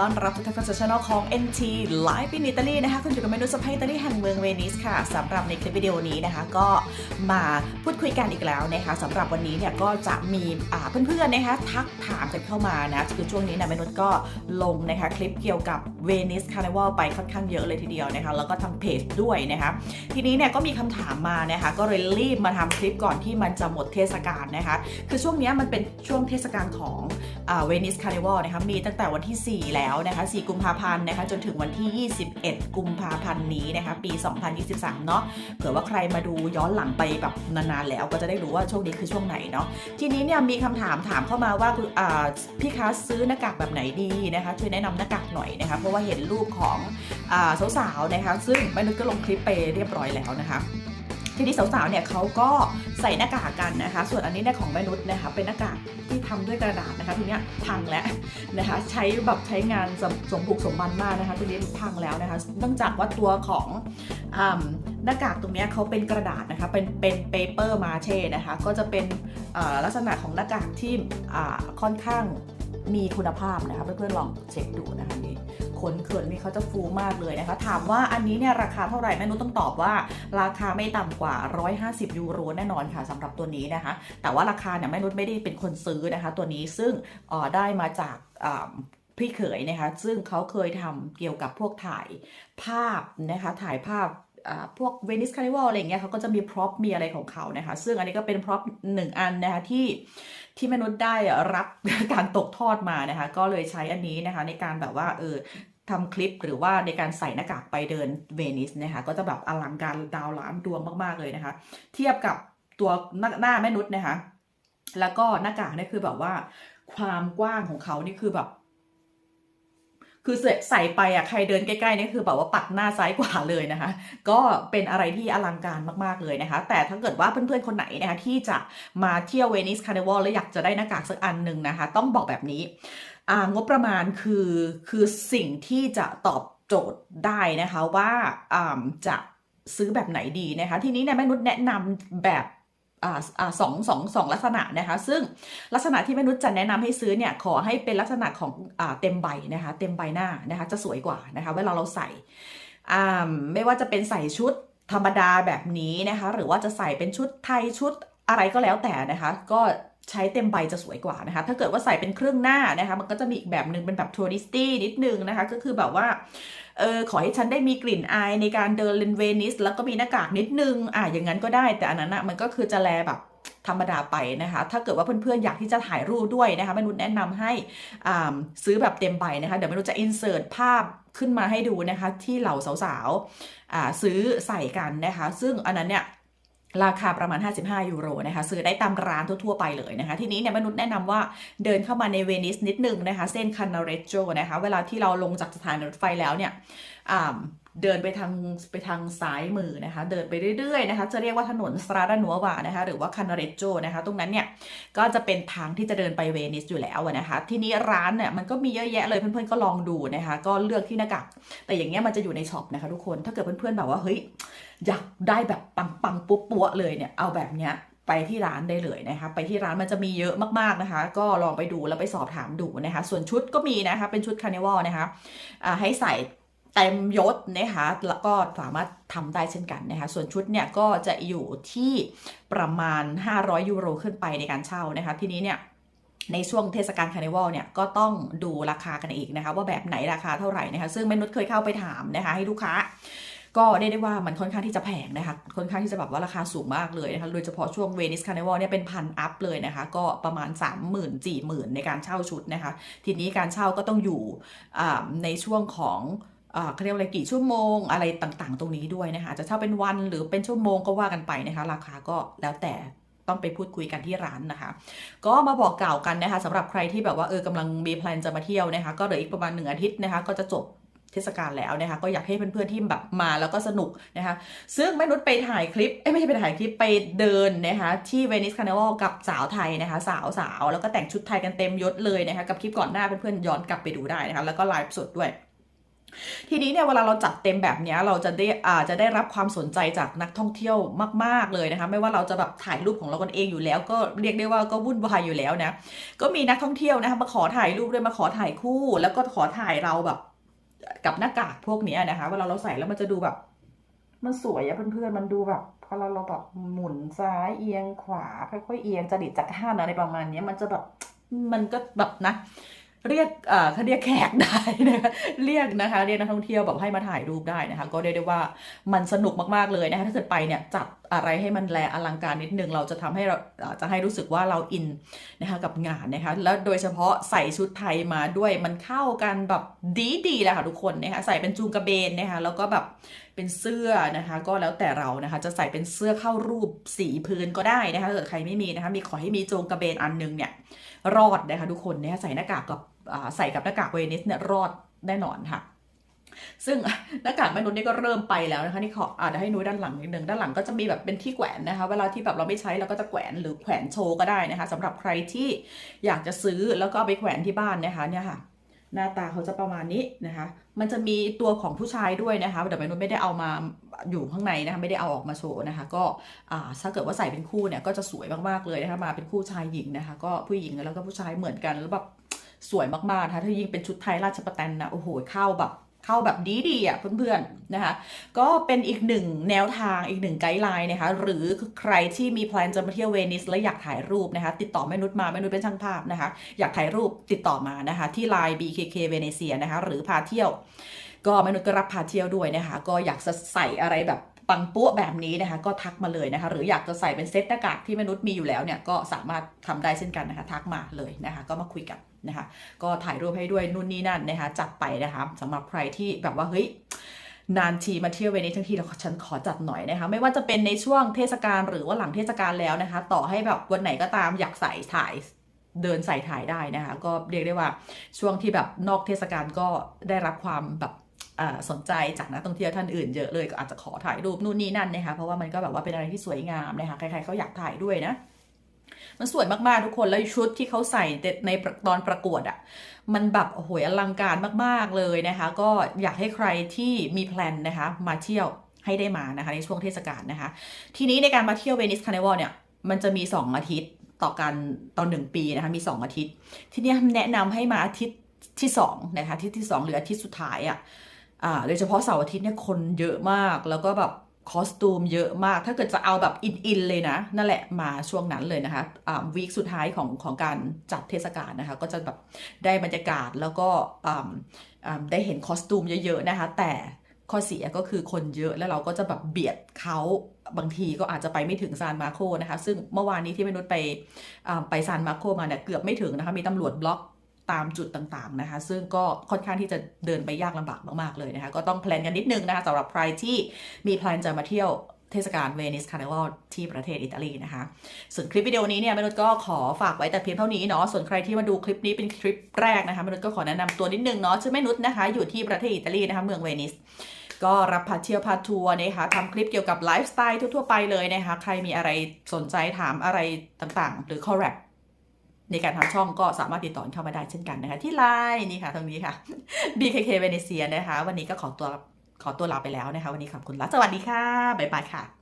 ต้อนรับทุกท่านเข้าสู่ช่องของ NT Live in Italy นะคะ คุณอยู่กับเมนูสไปอิตาลีแห่งเมืองเวนิสค่ะสำหรับในคลิปวิดีโอนี้นะคะ ก็มาพูดคุยกันอีกแล้วนะคะสำหรับวันนี้เนี่ยก็จะมีเพื่อนๆนะคะทักถามกันเข้ามานะคือช่วงนี้นะเมนุก็ลงนะคะคลิปเกี่ยวกับเวนิสคาร์นิวัลไปค่อนข้างเยอะเลยทีเดียวนะคะแล้วก็ทางเพจด้วยนะคะทีนี้เนี่ยก็มีคำถามมานะคะก็เลยรีบมาทำคลิปก่อนที่มันจะหมดเทศกาลนะคะคือช่วงนี้มันเป็นช่วงเทศกาลของเวนิสคาร์นิวัลนะคะมีตั้งแต่วันที่ 4 แล้วนะคะ4กุมภาพันธ์นะคะจนถึงวันที่ 21 กุมภาพันธ์นี้นะคะปี 2023 เนาะเผื่อว่าใครมาดูย้อนหลังไปแบบนานๆแล้วก็จะได้รู้ว่าช่วงนี้คือช่วงไหนเนาะทีนี้เนี่ยมีคำถามถามเข้ามาว่าพี่คะซื้อหน้ากากแบบไหนดีนะคะช่วยแนะนำหน้ากากหน่อยนะคะเพราะว่าเห็นรูปของอสาวๆนะคะซึ่งแม่นุชก็ลงคลิปไปเรียบร้อยแล้วนะคะ ทีนี้สาวๆเนี่ยเขาก็ใส่หน้ากากกันนะคะ ส่วนอันนี้เนี่ยของแม่นุชนะคะเป็นหน้ากากที่ทำด้วยกระดาษนะคะทีนี้พังแล้วนะคะใช้แบบใช้งานสมสมบุกสมบันมากนะคะทีนี้พังแล้วนะคะเนื่องจากว่าตัวของหน้ากากตรงนี้เขาเป็นกระดาษนะคะเป็นเป็นเปเปอร์มาเช่นะคะก็จะเป็นลักษณะของหน้ากากที่ค่อนข้าง มีคุณภาพนะคะเพื่อนๆลองเช็คดูนะคะนี่ขนเขินนี่เขาจะฟูมากเลยนะคะ ถามว่าอันนี้เนี่ยราคาเท่าไหร่แม่นุชต้องตอบว่า ราคาไม่ต่ำกว่า 150 ยูโรแน่นอนค่ะสำหรับตัวนี้นะคะ แต่ว่าราคาเนี่ยแม่นุชไม่ได้เป็นคนซื้อนะคะ ตัวนี้ซึ่งเอ่อได้มาจากพี่เขยนะคะ ซึ่งเขาเคยทำเกี่ยวกับพวกถ่ายภาพนะคะ ถ่ายภาพพวกเวนิสคาร์นิวัลอะไรเงี้ยเขาก็จะมีพร็อพมีอะไรของเขานะคะ ซึ่งอันนี้ก็เป็นพร็อพหนึ่งอันนะคะที่ที่มนุษย์ได้รับการตกทอดมานะคะ ก็เลยใช้อันนี้นะคะในการแบบว่าเออทำคลิปหรือว่าในการใส่หน้ากากไปเดินเวนิสนะคะก็จะแบบอลังการดาวล้านดวงมากๆเลยนะคะ เทียบกับตัวหน้านาแม่นุษย์นะคะ แล้วก็หน้ากากนี่คือแบบว่าความกว้างของเขานี่คือแบบ คือใส่ไปอะใครเดินใกล้ๆนี่คือแบบว่าปัดหน้าซ้ายกว่าเลยนะคะ ก็เป็นอะไรที่อลังการมากๆเลยนะคะ แต่ถ้าเกิดว่าเพื่อนๆคนไหนนะคะที่จะมาเที่ยวเวนิสคาร์นิวัลแล้วอยากจะได้หน้ากากสักอันหนึ่งนะคะ ต้องบอกแบบนี้อ่างบประมาณคือคือสิ่งที่จะตอบโจทย์ได้นะคะว่าอ่าจะซื้อแบบไหนดีนะคะ ทีนี้เนี่ยแม่นุชแนะนำแบบ สองสองสองลักษณะนะคะ ซึ่งลักษณะที่แม่นุชจะแนะนำให้ซื้อเนี่ยขอให้เป็นลักษณะของอเต็มใบนะคะ เต็มใบหน้านะคะ จะสวยกว่านะคะ เวลาเราใส่ไม่ว่าจะเป็นใส่ชุดธรรมดาแบบนี้นะคะ หรือว่าจะใส่เป็นชุดไทยชุดอะไรก็แล้วแต่นะคะ ก็ใช้เต็มใบจะสวยกว่านะคะ ถ้าเกิดว่าใส่เป็นเครื่องหน้านะคะ มันก็จะมีอีกแบบหนึ่งเป็นแบบทัวริสตี้นิดนึงนะคะ ก็คือแบบว่า เออขอให้ฉันได้มีกลิ่นอายในการเดินเลนเวนิส แล้วก็มีหน้ากากนิดนึงอะอย่างนั้นก็ได้ แต่อันนั้นอะมันก็คือจะแลแบบธรรมดาไปนะคะ ถ้าเกิดว่าเพื่อนๆ อยากที่จะถ่ายรูปด้วยนะคะมนุษย์แนะนำให้อ่าซื้อแบบเต็มใบนะคะ เดี๋ยวมนุษย์จะอินเสิร์ตภาพขึ้นมาให้ดูนะคะ ที่เหล่าสาวๆซื้อใส่กันนะคะ ซึ่งอันนั้นเนี่ย ราคาประมาณ 55 ยูโรนะคะซื้อได้ตามร้านทั่ว ๆ ไปเลยนะคะ ทีนี้เนี่ยมนุษย์แนะนำว่าเดินเข้ามาในเวนิสนิดนึงนะคะ เส้นคานาเรโจนะคะ เวลาที่เราลงจากสถานรถไฟแล้วเนี่ยเดินไปทางไปทางซ้ายมือนะคะ เดินไปเรื่อยๆนะคะ จะเรียกว่าถนนสตราดานัววานะคะ หรือว่าคานาเรโจนะคะ ตรงนั้นเนี่ยก็จะเป็นทางที่จะเดินไปเวนิสอยู่แล้วนะคะ ทีนี้ร้านเนี่ยมันก็มีเยอะแยะเลยเพื่อนๆก็ลองดูนะคะ ก็เลือกที่หน้ากากแต่อย่างเงี้ยมันจะอยู่ในช็อปนะคะทุกคนถ้าเกิดเพื่อนๆแบบว่าเฮ้ย อยากได้แบบปังๆปุ๊บปัวเลยเนี่ยเอาแบบเนี้ยไปที่ร้านได้เลยนะคะ ไปที่ร้านมันจะมีเยอะมากๆนะคะ ก็ลองไปดูแล้วไปสอบถามดูนะคะ ส่วนชุดก็มีนะคะ เป็นชุดคาร์นิวัลนะคะให้ใส่เต็มยศนะคะแล้วก็สามารถทำได้เช่นกันนะคะ ส่วนชุดเนี่ยก็จะอยู่ที่ประมาณ 500 ยูโรขึ้นไปในการเช่านะคะ ทีนี้เนี่ยในช่วงเทศกาลคาร์นิวัลเนี่ยก็ต้องดูราคากันอีกนะคะ ว่าแบบไหนราคาเท่าไหร่นะคะ ซึ่งแม่นุชเคยเข้าไปถามนะคะ ให้ลูกค้า ก็ได้ได้ว่ามันค่อนข้างที่จะแพงนะคะค่อนข้างที่จะแบบว่าราคาสูงมากเลยนะคะโดยเฉพาะช่วงเวนิสคาร์นิวัลเนี่ยเป็นพันอัพเลยนะคะ ก็ประมาณ 3 0 0 0 0 4 0 0 0 0ในการเช่าชุดนะคะ ทีนี้การเช่าก็ต้องอยู่ในช่วงของเขาเรียกว่อะไรกี่ชั่วโมงอะไรต่างๆ ตรงนี้ด้วยนะคะจะเช่าเป็นวันหรือเป็นชั่วโมงก็ว่ากันไปนะคะ ราคาก็แล้วแต่ต้องไปพูดคุยกันที่ร้านนะคะ ก็มาบอกกล่าวกันนะคะสำหรับใครที่แบบว่าเออกำลังมีแพลนจะมาเที่ยวนะคะ ก็เหลืออีกประมาณหนึ่งอาทิตย์นะคะ ก็จะจบ เทศกาลแล้วนะคะก็อยากให้เพื่อนๆที่แบบมาแล้วก็สนุกนะคะซึ่งแม่นุชไปถ่ายคลิปไม่ใช่ไปถ่ายคลิปไปเดินนะคะที่เวนิสคาร์นิวัลกับสาวไทยนะคะสาวสาวแล้วก็แต่งชุดไทยกันเต็มยศเลยนะคะกับคลิปก่อนหน้าเพื่อนๆย้อนกลับไปดูได้นะคะแล้วก็ไลฟ์สดด้วยทีนี้เนี่ยเวลาเราจัดเต็มแบบนี้เราจะได้อ่าจะได้รับความสนใจจากนักท่องเที่ยวมาก ๆเลยนะคะไม่ว่าเราจะแบบถ่ายรูปของเรากันเองอยู่แล้ว ก็เรียกได้ว่าก็วุ่นวายอยู่แล้วนะก็มีนักท่องเที่ยวนะคะมาขอถ่ายรูปด้วยมาขอถ่ายคู่ แล้วก็ขอถ่ายเราแบบ กับหน้ากากพวกนี้นะคะเวลาเราใส่แล้วมันจะดูแบบ มันสวยอะเพื่อนๆมันดูแบบพอเราเราแบบหมุนซ้ายเอียงขวาค่อยๆเอียงจดิตจักรานอะไรประมาณนี้มันจะแบบมันก็แบบนะ เรียกเขาเรียกแขกได้นะคะเรียกนะคะเรียกนักท่องเที่ยวแบบให้มาถ่ายรูปได้นะคะ ก็เรียกได้ว่ามันสนุกมากๆเลยนะคะถ้าเกิดไปเนี่ยจัดอะไรให้มันแลอลังการนิดนึงเราจะทำให้เราจะให้รู้สึกว่าเราอินนะคะกับงานนะคะแล้วโดยเฉพาะใส่ชุดไทยมาด้วยมันเข้ากันแบบดีๆเลยค่ะทุกคนนะคะใส่เป็นจูงกระเบนนะคะแล้วก็แบบเป็นเสื้อนะคะ ก็แล้วแต่เรานะคะจะใส่เป็นเสื้อเข้ารูปสีพื้นก็ได้นะคะถ้าเกิดใครไม่มีนะคะมีขอให้มีจูงกระเบนอันนึงเนี่ยรอดนะคะทุกคนเนี่ยใส่หน้ากากกับ ใส่กับหน้ากากเวนิสเนี่ยรอดแน่นอนค่ะ ซึ่งหน้ากากแม่นุ้นนี่ก็เริ่มไปแล้วนะคะนี่ขออาเดี๋ยวให้นุ้ยด้านหลังนิดนึงด้านหลังก็จะมีแบบเป็นที่แขวนนะคะ เวลาที่แบบเราไม่ใช้เราก็จะแขวนหรือแขวนโชว์ก็ได้นะคะสำหรับใครที่อยากจะซื้อแล้วก็เอาไปแขวนที่บ้านนะคะเนี่ยค่ะหน้าตาเขาจะประมาณนี้นะคะ มันจะมีตัวของผู้ชายด้วยนะคะแต่แมนุ้ยไม่ได้เอามาอยู่ข้างในนะคะ ไม่ได้เอาออกมาโชว์นะคะ ก็ถ้าเกิดว่าใส่เป็นคู่เนี่ยก็จะสวยมากๆเลยนะคะ มาเป็นคู่ชายหญิงนะคะ ก็ผู้หญิงแล้วก็ผู้ชายเหมือนกันแล้วแบบ สวยมากๆนะคะถ้ายิ่งเป็นชุดไทยราชประแตนนะโอ้โหเข้าแบบเข้าแบบดีๆอะเพื่อนๆนะคะก็เป็นอีกหนึ่งแนวทางอีกหนึ่งไกด์ไลน์นะคะหรือใครที่มีแพลนจะมาเที่ยวเวนิสและอยากถ่ายรูปนะคะติดต่อแม่นุชมาแม่นุชเป็นช่างภาพนะคะอยากถ่ายรูปติดต่อมานะคะที่ Line BKK เวเนเซียนะคะหรือพาเที่ยว ก็แม่นุชก็รับพาเที่ยวด้วยนะคะก็อยากจะใส่อะไรแบบ ปังปั้วแบบนี้นะคะ ก็ทักมาเลยนะคะ หรืออยากจะใส่เป็นเซตหน้ากากที่มนุชมีอยู่แล้วเนี่ยก็สามารถทำได้เช่นกันนะคะ ทักมาเลยนะคะ ก็มาคุยกันนะคะ ก็ถ่ายรูปให้ด้วยนู่นนี่นั่นนะคะ จัดไปนะคะสำหรับใครที่แบบว่าเฮ้ยนานทีมาเที่ยวเวนิสทั้งทีแล้วฉันขอจัดหน่อยนะคะ ไม่ว่าจะเป็นในช่วงเทศกาลหรือว่าหลังเทศกาลแล้วนะคะ ต่อให้แบบวันไหนก็ตามอยากใส่ถ่ายเดินใส่ถ่ายได้นะคะ ก็เรียกได้ว่าช่วงที่แบบนอกเทศกาลก็ได้รับความแบบ สนใจจากนักท่องเที่ยวท่านอื่นเยอะเลยก็อาจจะขอถ่ายรูปนู่นนี่นั่นนะคะเพราะว่ามันก็แบบว่าเป็นอะไรที่สวยงามนะคะใครๆเขาอยากถ่ายด้วยนะมันสวยมากๆทุกคนแล้วชุดที่เขาใส่ในตอนประกวดอะ่ะมันแบบโอ้โหอลังการมากๆเลยนะคะ ก็อยากให้ใครที่มีแพลนนะคะ มาเที่ยวให้ได้มานะคะ ในช่วงเทศกาลนะคะ ทีนี้ในการมาเที่ยวเวนิสคาร์นิวัลเนี่ยมันจะมี 2 อาทิตย์ต่อกันต่อหนึ่งปีนะคะมี 2 อาทิตย์ ทีนี้แนะนำให้มาอาทิตย์ที่2นะคะอาทิตย์ที่ 2 หรืออาทิตย์สุดท้ายอะ่ะ อ่าโดยเฉพาะเสาร์อาทิตย์เนี่ยคนเยอะมากแล้วก็แบบคอสตูมเยอะมาก ถ้าเกิดจะเอาแบบอินๆเลยนะ นั่นแหละมาช่วงนั้นเลยนะคะอ่าวีคสุดท้ายของของการจัดเทศกาลนะคะ ก็จะแบบได้บรรยากาศแล้วก็อ่าอ่าได้เห็นคอสตูมเยอะๆนะคะ แต่ข้อเสียก็คือคนเยอะแล้วเราก็จะแบบเบียดเขาบางทีก็อาจจะไปไม่ถึงซานมาโคนะคะ ซึ่งเมื่อวานนี้ที่มนุษย์ไปอ่าไปซานมาโคมาเนี่ยเกือบไม่ถึงนะคะ มีตำรวจบล็อก ตามจุดต่างๆนะคะ ซึ่งก็ค่อนข้างที่จะเดินไปยากลำบากมากๆเลยนะคะ ก็ต้องแพลนกันนิดนึงนะคะสำหรับใครที่มีแพลนจะมาเที่ยวเทศกาลเวนิสคาร์นิวัลที่ประเทศอิตาลีนะคะ ส่วนคลิปวิดีโอนี้เนี่ยมนุษย์ก็ขอฝากไว้แต่เพียงเท่านี้เนาะ ส่วนใครที่มาดูคลิปนี้เป็นคลิปแรกนะคะมนุษย์ก็ขอแนะนำตัวนิดนึงเนาะชื่อแม่นุชนะคะอยู่ที่ประเทศอิตาลีนะคะเมืองเวนิสก็รับพาเที่ยวพาทัวร์นะคะทำคลิปเกี่ยวกับไลฟ์สไตล์ทั่วๆไปเลยนะคะ ใครมีอะไรสนใจถามอะไรต่างๆ หรือ c o r r e c t ในการทำช่องก็สามารถติดต่อเข้ามาได้เช่นกันนะคะ ที่ไลน์นี่ค่ะตรงนี้ค่ะ BKK เวเนเซียนะคะ วันนี้ก็ขอตัวขอตัวลาไปแล้วนะคะ วันนี้ขอบคุณและสวัสดีค่ะบ๊ายบายค่ะ